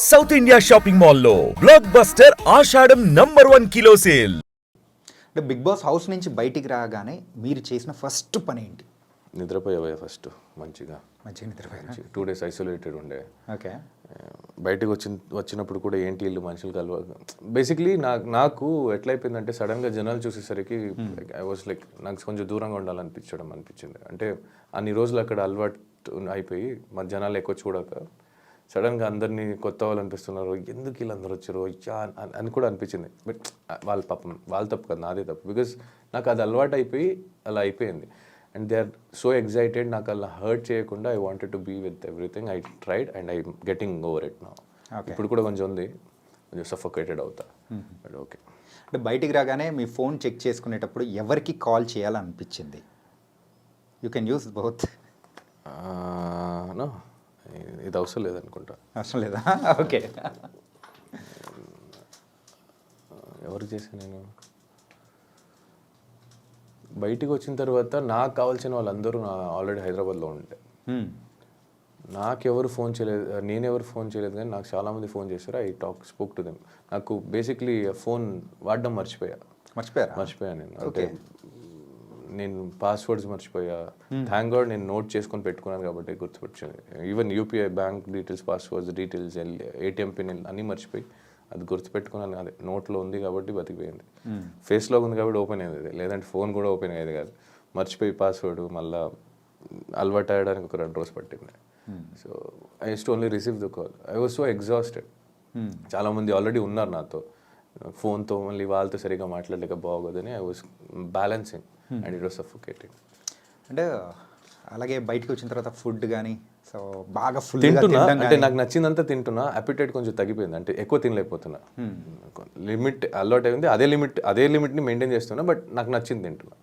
South India shopping మాల్లో blockbuster Ashadham number one kilo sale అంటే Bigg Boss house నుంచి బయటికి రాగానే మీరు చేసిన ఫస్ట్ పని ఏంటి? నిద్రపోయావా ఫస్ట్ మంచిగా. మంచిగా నిద్రపోయారా? టూ డేస్ ఐసోలేటెడ్ ఉండే. ఓకే. బయటకు వచ్చిన వచ్చినప్పుడు కూడా ఏంటి ఇల్లు మనుషులు కలవ బేసిక్లీ నాకు నాకు ఎట్లా అయిపోయిందంటే సడన్గా జనాలు చూసేసరికి ఐ వాజ్ లైక్ నాకు కొంచెం దూరంగా ఉండాలనిపించడం అనిపించింది. అంటే అన్ని రోజులు అక్కడ అలవాటు అయిపోయి మా జనాలు ఎక్కువ చూడక సడన్గా అందరినీ కొత్త వాళ్ళు అనిపిస్తున్నారు ఎందుకు వీళ్ళందరూ వచ్చారు? అని- కూడా అనిపించింది. బట్ వాళ్ళ పాపం వాళ్ళ తప్పు కదా నాదే తప్పు. బికాస్ నాకు అది అలవాటు అయిపోయి అలా అయిపోయింది. And they are so excited నాకు అలా హర్ట్ చేయకుండా I wanted to be with everything I tried and I getting over it నా. ఇప్పుడు కూడా కొంచెం ఉంది. కొంచెం సఫోకేటెడ్ అవుతా. బట్ ఓకే అంటే బయటికి రాగానే మీ ఫోన్ చెక్ చేసుకునేటప్పుడు ఎవరికి call చేయాలనిపించింది? You can use both no ఇది అవసరం లేదనుకుంటా. అవసరం లేదా? ఓకే. ఎవరు చేశాను నేను? బయటికి వచ్చిన తర్వాత నాకు కావాల్సిన వాళ్ళందరూ నా ఆల్రెడీ హైదరాబాద్లో ఉండే. నాకెవరు ఫోన్ చేయలేదు నేనెవరు ఫోన్ చేయలేదు కానీ నాకు చాలామంది ఫోన్ చేశారు. I talk spoke to them. నాకు బేసిక్లీ ఫోన్ వాడడం మర్చిపోయా. మర్చిపోయారా? మర్చిపోయా నేను. అంటే నేను పాస్వర్డ్స్ మర్చిపోయా. థ్యాంక్ గాడ్ నేను నోట్ చేసుకొని పెట్టుకున్నాను కాబట్టి గుర్తుపెట్టింది even UPI bank details passwords details ATM pin అన్నీ మర్చిపోయి అది గుర్తుపెట్టుకున్నాను. అదే నోట్లో ఉంది కాబట్టి బతికిపోయింది. ఫేస్లో ఉంది కాబట్టి ఓపెన్ అయ్యేది. అది. లేదంటే ఫోన్ కూడా ఓపెన్ అయ్యేది కాదు. మర్చిపోయి పాస్వర్డ్ మళ్ళా అలవాటు అయ్యడానికి ఒక రెండు రోజులు పట్టింది. So I use to only receive the call I was so exhausted చాలామంది ఆల్రెడీ ఉన్నారు నాతో. ఫోన్తో మళ్ళీ వాళ్ళతో సరిగా మాట్లాడలేక బాగోదని I was balancing and it was suffocating అంటే అలాగే బయటికి వచ్చిన తర్వాత ఫుడ్ కానీ సో బాగా ఫుల్ తింటున్నా? అంటే నాకు నచ్చిందంతా తింటున్నా అపిటైట్ కొంచెం తగ్గిపోయింది. అంటే ఎక్కువ తినలేకపోతున్నా. లిమిట్ అలవాటు అయింది అదే లిమిట్ అదే లిమిట్ని మెయింటైన్ చేస్తున్నా బట్ నాకు నచ్చింది తింటున్నా.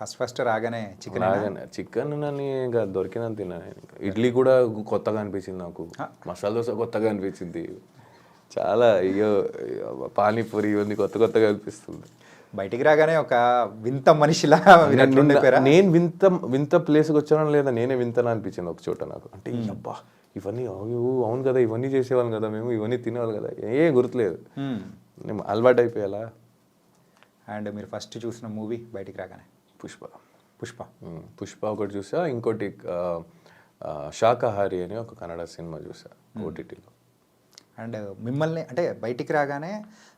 ఫస్ట్ ఫస్ట్ రాగానే చికెన్ రాగానే చికెన్ నన్ను ఇంకా దొరికినంత తిన్నా నేను ఇంకా. ఇడ్లీ కూడా కొత్తగా అనిపించింది నాకు. మసాలా దోశ కొత్తగా అనిపించింది. చాలా అయ్యో, పానీపూరి ఇవన్నీ కొత్త కొత్తగా అనిపిస్తుంది. బయటికి రాగానే ఒక వింత మనిషిలా నేను వింత వింత ప్లేస్కి వచ్చానా లేదా నేనే వింతనా అనిపించింది ఒక చోట నాకు. అంటే అబ్బా ఇవన్నీ అవును కదా ఇవన్నీ చేసేవాళ్ళం కదా మేము ఇవన్నీ తినేవాళ్ళు కదా. ఏ గుర్తులేదు. నేను అలవాటు అయిపోయాలా అండ్ మీరు ఫస్ట్ చూసిన మూవీ బయటికి రాగానే? పుష్ప. పుష్ప. పుష్ప ఒకటి చూసా ఇంకోటి శాకాహారి అని ఒక కన్నడ సినిమా చూసా ఓటీటీలో అండ్ మిమ్మల్ని అంటే బయటికి రాగానే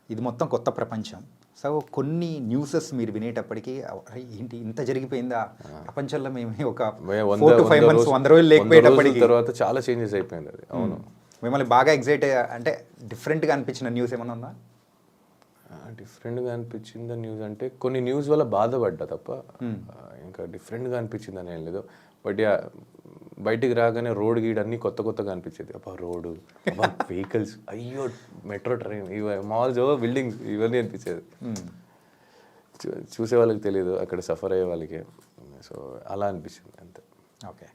ఇది మొత్తం కొత్త ప్రపంచం. సో కొన్ని న్యూసెస్ మీరు వినేటప్పటికి ఏంటి ఇంత జరిగిపోయిందా? ప్రపంచంలో మేము ఒక ఫోర్ టు ఫైవ్ మంత్స్ వంద రోజులు లేకపోయేటప్పటికి. తర్వాత చాలా చేంజెస్ అయిపోయింది అది. అవును. మిమ్మల్ని బాగా ఎగ్జైట్ అంటే డిఫరెంట్గా అనిపించిన న్యూస్ ఏమైనా ఉందా? డిఫరెంట్గా అనిపించింది న్యూస్ అంటే కొన్ని న్యూస్ వల్ల బాధపడ్డా తప్ప ఇంకా డిఫరెంట్గా అనిపించింది అని ఏం లేదు. బట్ యా బయటికి రాగానే రోడ్ గీడ్ అన్ని కొత్త కొత్తగా అనిపించేది. అబ్బా రోడ్డు వెహికల్స్ అయ్యో మెట్రో ట్రైన్ ఇవ మాల్స్ బిల్డింగ్స్ ఇవన్నీ అనిపించేది. చూ- చూసే వాళ్ళకి తెలియదు అక్కడ సఫర్ అయ్యే వాళ్ళకి. సో అలా అనిపించింది అంతే. ఓకే.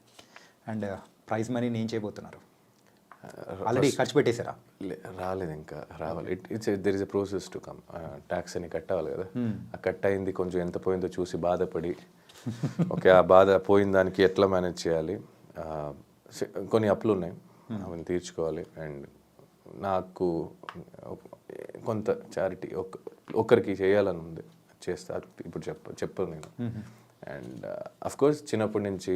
అండ్ ప్రైజ్ మనీ నేను చేయబోతున్నారు. ఆల్రెడీ ఖర్చు పెట్టేశారా? లే- రాలేదు ఇంకా రావాలి. It it's there is a process to come tax అని కట్టాలి కదా. ఆ కట్ అయింది కొంచెం ఎంత పోయిందో చూసి బాధపడి ఓకే ఆ బాధ పోయిన దానికి ఎట్లా మేనేజ్ చేయాలి? కొన్ని అప్పులు ఉన్నాయి. అవన్నీ తీర్చుకోవాలి. అండ్ నాకు కొంత చారిటీ ఒక ఒకరికి చేయాలని ఉంది. చేస్తా ఇప్పుడు చెప్ప చెప్పను నేను. అండ్ అఫ్ కోర్స్ చిన్నప్పటి నుంచి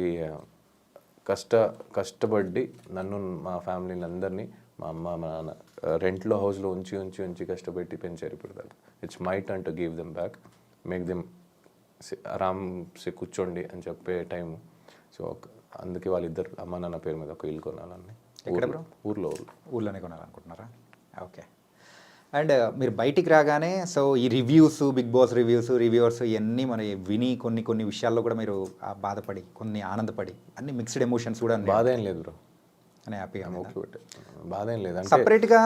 కష్ట కష్టపడి నన్ను మా ఫ్యామిలీని అందరినీ మా అమ్మ మా నాన్న రెంట్లో హౌస్లో ఉంచి ఉంచి ఉంచి కష్టపెట్టి పెంచారు ఇప్పుడు దాకా. It's my turn to give them back make them ఆరామ్ సే కూర్చోండి అని చెప్పే టైం సో అందుకే వాళ్ళిద్దరు అమ్మ నాన్న పేరు మీద ఒక ఇల్లు కొనాలని ఎక్కడ ఊర్లో ఊర్లో ఊర్లో. ఊళ్ళోనే కొనాలనుకుంటున్నారా? ఓకే. అండ్ మీరు బయటికి రాగానే సో ఈ reviews Bigg Boss reviews reviewers ఇవన్నీ మరి విని కొన్ని కొన్ని విషయాల్లో కూడా మీరు బాధపడి కొన్ని ఆనందపడి అన్ని మిక్స్డ్ ఎమోషన్స్ కూడా బాధ ఏం లేదు బ్రో. అని హ్యాపీగా బాధ ఏం లేదు సపరేట్గా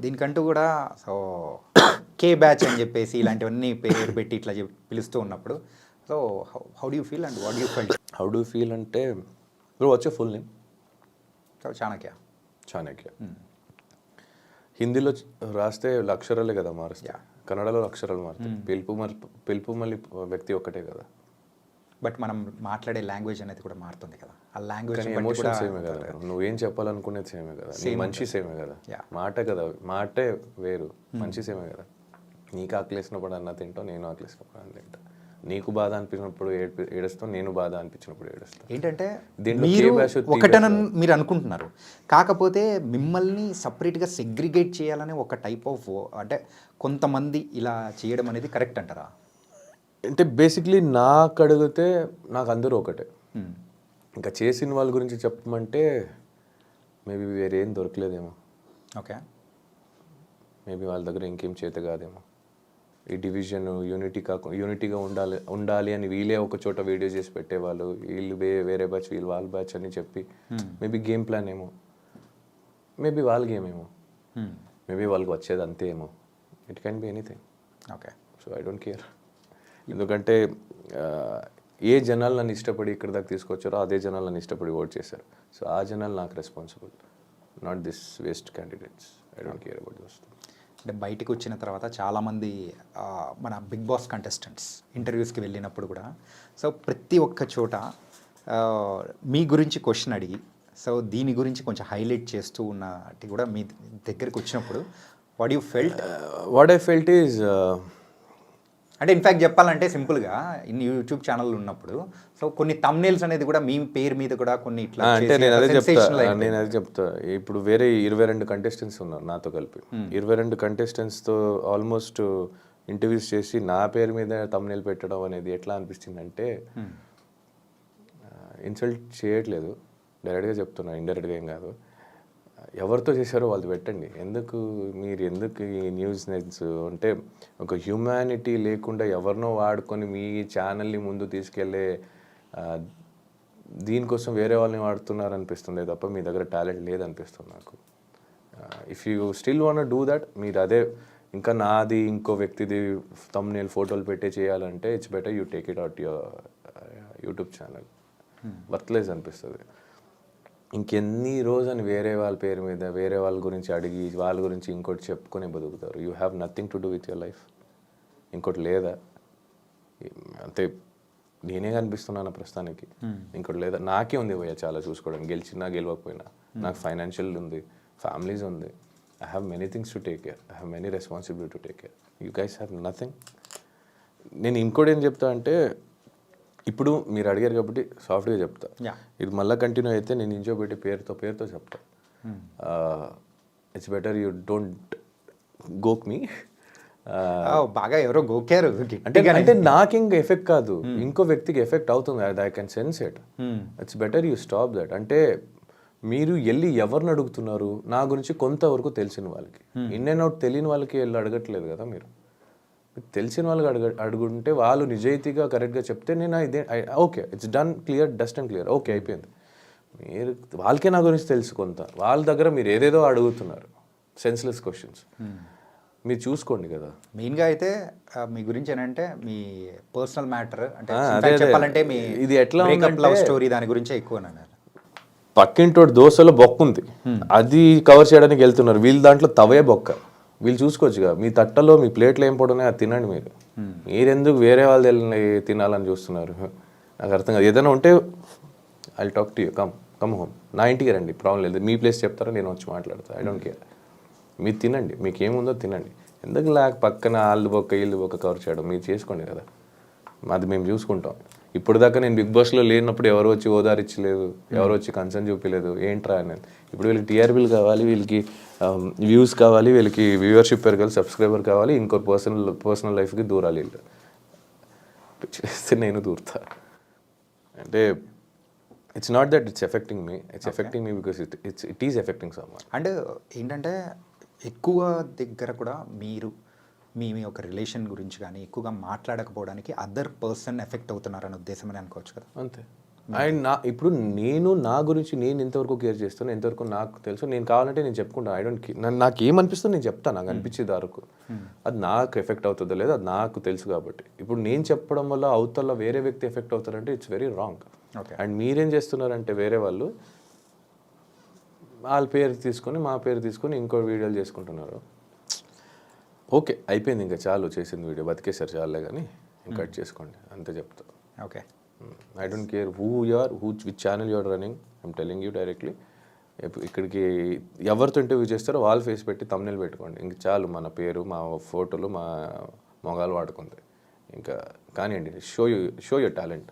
దీనికంటూ కూడా సో కే బ్యాచ్ అని చెప్పేసి ఇలాంటివన్నీ పేరు పెట్టి ఇట్లా పిలుస్తూ ఉన్నప్పుడు so how do feel and what you fell how do feel అంటే బ్రో వచ్చే ఫుల్ నేమ్ చాణక్య చాణక్య హిందీలో రాస్తే అక్షరాలే కదా Yeah. కన్నడలో అక్షరాలు మారుతాయి. పిలుపు మల్ పిలుపు మళ్ళీ వ్యక్తి ఒక్కటే కదా. బట్ మనం మాట్లాడే లాంగ్వేజ్ అనేది కూడా మారుతుంది కదా. ఆ లాంగ్వేజ్ ఎమోషన్ సేమే కదా. నువ్వేం చెప్పాలనుకునేది సేమే కదా. మంచి సేమే కదా. మాట కదా. మాటే వేరు. మంచి సేమే కదా. నీకు ఆకలేసినప్పుడు అన్న తింటావు నేను ఆకలేసినప్పుడు అన్న తింటా. నీకు బాధ అనిపించినప్పుడు ఏడుస్తావు నేను బాధ అనిపించినప్పుడు ఏడుస్తాను. ఏంటంటే మీరు ఒకటనని మీరు అనుకుంటున్నారు. కాకపోతే మిమ్మల్ని సపరేట్గా సెగ్రిగేట్ చేయాలనే ఒక టైప్ ఆఫ్ అంటే కొంతమంది ఇలా చేయడం అనేది కరెక్ట్ అంటారా? అంటే బేసిక్లీ నాకు అడిగితే నాకు అందరూ ఒకటే. ఇంకా చేసిన వాళ్ళ గురించి చెప్పమంటే మేబీ వేరేం దొరకలేదేమో. ఓకే. మేబీ వాళ్ళ దగ్గర ఇంకేం చేత కాదేమో. ఈ డివిజన్ యూనిటీ కాకుండా యూనిటీగా ఉండాలి ఉండాలి అని వీళ్ళే ఒక చోట వీడియో చేసి పెట్టేవాళ్ళు. వీళ్ళు వేరే బ్యాచ్ వీళ్ళు వాళ్ళ బ్యాచ్ అని చెప్పి. మేబీ గేమ్ ప్లాన్ ఏమో. మేబీ వాళ్ళ గేమ్ ఏమో. మేబీ వాళ్ళకి వచ్చేది అంతే ఏమో. It can be anything okay. So I don't care ఎందుకంటే ఏ జనాలు నన్ను ఇష్టపడి ఇక్కడ దాకా తీసుకొచ్చారో అదే జనాలు నన్ను ఇష్టపడి ఓట్ చేశారు. సో ఆ జనాలు నాకు responsible not this waste candidates I don't care about those అంటే బయటకు వచ్చిన తర్వాత చాలామంది మన బిగ్ బాస్ కంటెస్టెంట్స్ ఇంటర్వ్యూస్కి వెళ్ళినప్పుడు కూడా. సో ప్రతి ఒక్క చోట మీ గురించి క్వశ్చన్ అడిగి సో దీని గురించి కొంచెం హైలైట్ చేస్తూ ఉన్నట్టు కూడా మీ దగ్గరికి వచ్చినప్పుడు what you felt? What I felt is అంటే ఇన్ఫ్యాక్ట్ చెప్పాలంటే సింపుల్గా ఇన్ని యూట్యూబ్ ఛానల్ ఉన్నప్పుడు సో కొన్ని తమ్నేల్స్ అనేది కూడా మీ పేరు మీద కూడా కొన్ని ఇట్లా అంటే నేను అదే చెప్తా. నేను అదే చెప్తా. ఇప్పుడు వేరే ఇరవై రెండు కంటెస్టెంట్స్ ఉన్నారు నాతో కలిపి. ఇరవై రెండు కంటెస్టెంట్స్తో ఆల్మోస్ట్ ఇంటర్వ్యూస్ చేసి నా పేరు మీద తమ్నేల్ పెట్టడం అనేది ఎట్లా అనిపిస్తుందంటే ఇన్సల్ట్ చేయట్లేదు. డైరెక్ట్గా చెప్తున్నా ఇండైరెక్ట్గా ఏం కాదు. ఎవరితో చేశారో వాళ్ళు పెట్టండి. ఎందుకు మీరు ఎందుకు ఈ న్యూస్ నెట్స్ అంటే ఒక హ్యూమానిటీ లేకుండా ఎవరినో వాడుకొని మీ ఛానల్ని ముందు తీసుకెళ్ళే దీనికోసం వేరే వాళ్ళని వాడుతున్నారు అనిపిస్తుంది తప్ప మీ దగ్గర టాలెంట్ లేదనిపిస్తుంది నాకు. If you still want do that మీరు అదే ఇంకా నాది ఇంకో వ్యక్తిది తమ్నేల్ ఫోటోలు పెట్టే చేయాలంటే it's better you take it out your YouTube channel worthless అనిపిస్తుంది. ఇంకెన్ని రోజు అని వేరే వాళ్ళ పేరు మీద వేరే వాళ్ళ గురించి అడిగి వాళ్ళ గురించి ఇంకోటి చెప్పుకొని బతుకుతారు. You have nothing to do with your life ఇంకోటి లేదా? అంతే నేనే కనిపిస్తున్నాను ప్రస్తుతానికి. ఇంకోటి లేదా? నాకే ఉంది భయ్య చాలా చూసుకోవడం గెలిచినా గెలవకపోయినా. నాకు ఫైనాన్షియల్ ఉంది ఫ్యామిలీస్ ఉంది. I have many things to take care I have many responsibility to take care you guys have nothing నేను ఇంకోటి ఏం చెప్తా అంటే ఇప్పుడు మీరు అడిగారు కాబట్టి సాఫ్ట్గా చెప్తా. ఇది మళ్ళీ కంటిన్యూ అయితే నేను ఇంజో పెట్టి పేరుతో పేరుతో చెప్తా. ఇట్స్ బెటర్ యూ డోంట్ గోక్ మీ బాగా ఎవరో గోకారు అంటే. అంటే నాకు ఇంకా ఎఫెక్ట్ కాదు. ఇంకో వ్యక్తికి ఎఫెక్ట్ అవుతుంది. I can sense it it's better you stop that అంటే మీరు వెళ్ళి ఎవరిని అడుగుతున్నారు? నా గురించి కొంతవరకు తెలిసిన వాళ్ళకి. ఇన్ అండ్ అవుట్ తెలియని వాళ్ళకి వెళ్ళి అడగట్లేదు కదా మీరు. మీకు తెలిసిన వాళ్ళకి అడగ అడుగుంటే వాళ్ళు నిజాయితీగా కరెక్ట్గా చెప్తే నేను ఇదే okay it's done clear dust and clear okay అయిపోయింది. మీరు వాళ్ళకే నా గురించి తెలుసు కొంత. వాళ్ళ దగ్గర మీరు ఏదేదో అడుగుతున్నారు. సెన్స్లెస్ క్వశ్చన్స్ మీరు చూసుకోండి కదా. మెయిన్గా అయితే మీ గురించి ఏంటంటే మీ పర్సనల్ మ్యాటర్ అంటే. చెప్పాలంటే మీ ఇది ఎట్లా లవ్ స్టోరీ దాని గురించే ఎక్కువ అన్నారు. పక్కింటోటి దోశలో బొక్క ఉంది. అది కవర్ చేయడానికి వెళ్తున్నారు. వీళ్ళ దాంట్లో తవే బొక్క. వీళ్ళు చూసుకోవచ్చుగా. మీ తట్టలో మీ ప్లేట్లో ఏం పడున్నాయి అది తినండి మీరు. మీరెందుకు వేరే వాళ్ళు తినాలని చూస్తున్నారు? నాకు అర్థం కాదు. ఏదైనా ఉంటే I talk to you come come home నా ఇంటికి రండి. ప్రాబ్లం లేదు. మీ ప్లేస్ చెప్తారా? నేను వచ్చి మాట్లాడతాను ఐ డోంట్ కేర్ మీరు తినండి. మీకు ఏముందో తినండి. ఎందుకు లేక పక్కన వాళ్ళు బొక్క వీళ్ళు బొక్క కవర్ చేయడం? మీరు చేసుకోండి కదా. మాది మేము చూసుకుంటాం. ఇప్పుడు దాకా నేను బిగ్ బాస్లో లేనప్పుడు ఎవరు వచ్చి ఓదారిచ్చలేదు ఎవరు వచ్చి కన్సర్న్ చూపించలేదు ఏంట్రా అని ఇప్పుడు వీళ్ళకి టీఆర్పీలు కావాలి వీళ్ళకి వ్యూస్ కావాలి వీళ్ళకి వ్యూవర్షిప్ పెరగాలి సబ్స్క్రైబర్ కావాలి ఇంకో పర్సనల్ పర్సనల్ లైఫ్కి దూరాలి వీళ్ళు. చేస్తే నేను దూరుతా. అంటే it's not that it's affecting me it's affecting me because it it's it is affecting some and ఏంటంటే ఎక్కువ దగ్గర కూడా మీరు మీ మీ ఒక రిలేషన్ గురించి కానీ ఎక్కువగా మాట్లాడకపోవడానికి అదర్ పర్సన్ ఎఫెక్ట్ అవుతున్నారనే ఉద్దేశం అని అనుకోవచ్చు కదా. అంతే. అండ్ నా ఇప్పుడు నేను నా గురించి నేను ఎంతవరకు కేర్ చేస్తాను ఎంతవరకు నాకు తెలుసు నేను కావాలంటే నేను చెప్పుకుంటాను ఐ డోంట్ నాకు ఏమనిపిస్తుందో నేను చెప్తాను నాకు అనిపించేది వరకు. అది నాకు ఎఫెక్ట్ అవుతుందో లేదో అది నాకు తెలుసు కాబట్టి. ఇప్పుడు నేను చెప్పడం వల్ల అవతల వేరే వ్యక్తి effect అవుతారంటే it's very wrong okay and మీరేం చేస్తున్నారంటే వేరే వాళ్ళు వాళ్ళ పేరు తీసుకొని మా పేరు తీసుకొని ఇంకో వీడియోలు చేసుకుంటున్నారు. ఓకే అయిపోయింది ఇంకా చాలు చేసింది వీడియో. బతికేసారు చాలే కానీ ఇంకా కట్ చేసుకోండి అంతే చెప్తా. Okay. I don't care who you are who which channel you are running I'm telling you directly ఇక్కడికి ఎవరితో ఇంటర్వ్యూ చేస్తారో వాళ్ళు ఫేస్ పెట్టి తమ్నేల్ పెట్టుకోండి. ఇంక చాలు మన పేరు మా ఫోటోలు మా మొగాలు వాడుకుంది. ఇంకా కానివ్వండి show you show your talent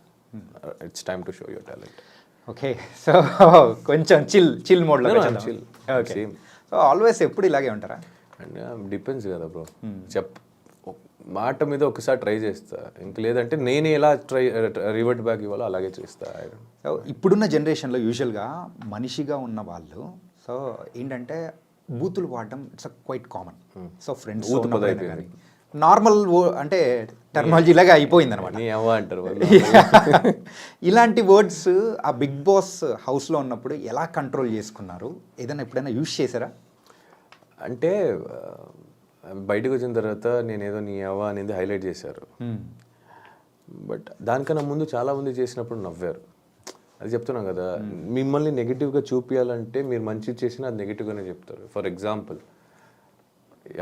it's time to show your talent okay so కొంచెం చిల్ చిల్ మోడ్లో I'm chill. Okay. So always ఎప్పుడు ఇలాగే ఉంటారా? అండ్ డిపెండ్స్ కదా బ్రో చెప్ మాట మీద ఒకసారి ట్రై చేస్తా. ఇంక లేదంటే నేను ఎలా ట్రై రివర్ట్ బ్యాక్ ఇవ్వాలో అలాగే చేస్తా. ఇప్పుడున్న జనరేషన్లో యూజువల్గా మనిషిగా ఉన్న వాళ్ళు సో ఏంటంటే బూతులు వాడడం it's quite common so friends. Normal అంటే టెక్నాలజీ లాగా అయిపోయింది అనమాట అంటారు ఇలాంటి వర్డ్స్ ఆ బిగ్ బాస్ హౌస్లో ఉన్నప్పుడు ఎలా కంట్రోల్ చేసుకున్నారు? ఏదైనా ఎప్పుడైనా యూజ్ చేశారా? అంటే బయటకు వచ్చిన తర్వాత నేను ఏదో నీ అవ్వ అనేది హైలైట్ చేశారు. బట్ దానికన్నా ముందు చాలా మంది చేసినప్పుడు నవ్వారు. అది చెప్తున్నాం కదా మిమ్మల్ని నెగిటివ్గా చూపించాలంటే మీరు మంచి చేసినా అది నెగిటివ్గానే చెప్తారు. ఫర్ ఎగ్జాంపుల్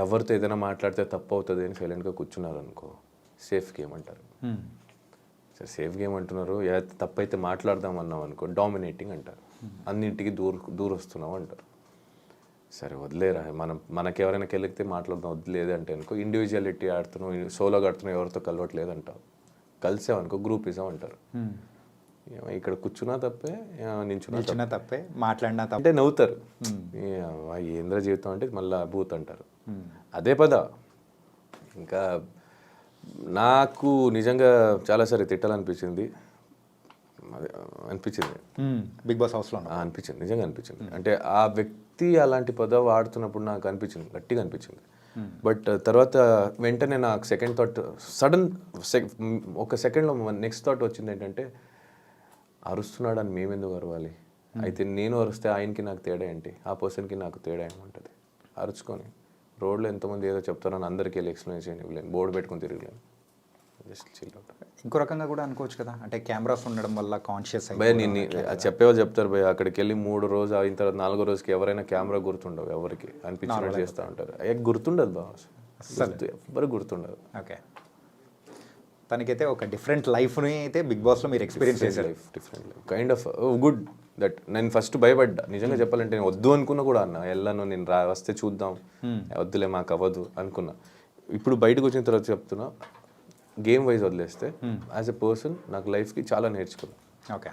ఎవరితో ఏదైనా మాట్లాడితే తప్పు అవుతుంది అని సైలెంట్గా కూర్చున్నారు అనుకో సేఫ్ గేమ్ అంటారు. సరే సేఫ్ గేమ్ అంటున్నారు తప్పైతే మాట్లాడదాం అన్నాం అనుకో డామినేటింగ్ అంటారు. అన్నింటికి దూర దూర వస్తున్నాం అంటారు. సరే వదిలేరా? మనం మనకి ఎవరైనా కెలిగితే మాట్లాడదాం వదిలేదు అంటే అనుకో ఇండివిజువాలిటీ ఆడుతున్నావు సోలోగా ఆడుతున్నావు ఎవరితో కలవట్లేదు అంటావు కలిసామనుకో గ్రూపిజం అంటారు ఇక్కడ కూర్చున్నా తప్పే నించున్నా తప్పే. మాట్లాడినా తప్పే. అంటే నవ్వుతారు. ఏంద్ర జీవితం అంటే మళ్ళీ భూత్ అంటారు. అదే పద. ఇంకా నాకు నిజంగా చాలాసారి తిట్టాలనిపించింది. అనిపించింది. బిగ్ బాస్ హౌస్లో అనిపించింది. నిజంగా అనిపించింది. అంటే ఆ వ్యక్తి అలాంటి పద వాడుతున్నప్పుడు నాకు అనిపించింది గట్టిగా అనిపించింది. బట్ తర్వాత వెంటనే నాకు సెకండ్ థాట్ సడన్ ఒక సెకండ్లో నెక్స్ట్ థాట్ వచ్చింది ఏంటంటే అరుస్తున్నాడని మేమెందుకు అరవాలి? అయితే నేను అరిస్తే ఆయనకి నాకు తేడా ఏంటి? ఆ పర్సన్కి నాకు తేడా ఏముంటుంది? అరుచుకొని రోడ్లో ఎంతమంది ఏదో చెప్తారని అందరికీ వెళ్ళి ఎక్స్ప్లెయిన్ ఇవ్వలేను బోర్డు పెట్టుకొని తిరగలేను. Just chill out. ఇంకో రకంగా కూడా అనుకోవచ్చు కదా. అంటే కెమెరాస్ ఉండడం వల్ల కాన్షియస్ భయ నేను అది చెప్పేవాళ్ళు చెప్తారు భయ అక్కడికి వెళ్ళి మూడు రోజు అయిన తర్వాత నాలుగో రోజుకి ఎవరైనా కెమెరా గుర్తుండవు ఎవరికి అనిపించినట్టు చేస్తూ ఉంటారు. గుర్తుండదు గుర్తు ఎవరు గుర్తుండదు ఓకే. తనకైతే ఒక డిఫరెంట్ లైఫ్ని అయితే బిగ్ బాస్లో మీరు ఎక్స్పీరియన్స్ చేశారు. Life different life kind of good that నేను ఫస్ట్ భయపడ్డా. నిజంగా చెప్పాలంటే నేను వద్దు అనుకున్నా కూడా అన్న. వెళ్ళను నేను రా వస్తే చూద్దాం. వద్దులే మాకు అవ్వదు అనుకున్నా. ఇప్పుడు బయటకు వచ్చిన తర్వాత చెప్తున్నా గేమ్ వైజ్ వదిలేస్తే యాజ్ ఎ పర్సన్ నాకు లైఫ్కి చాలా నేర్చుకున్నా. ఓకే.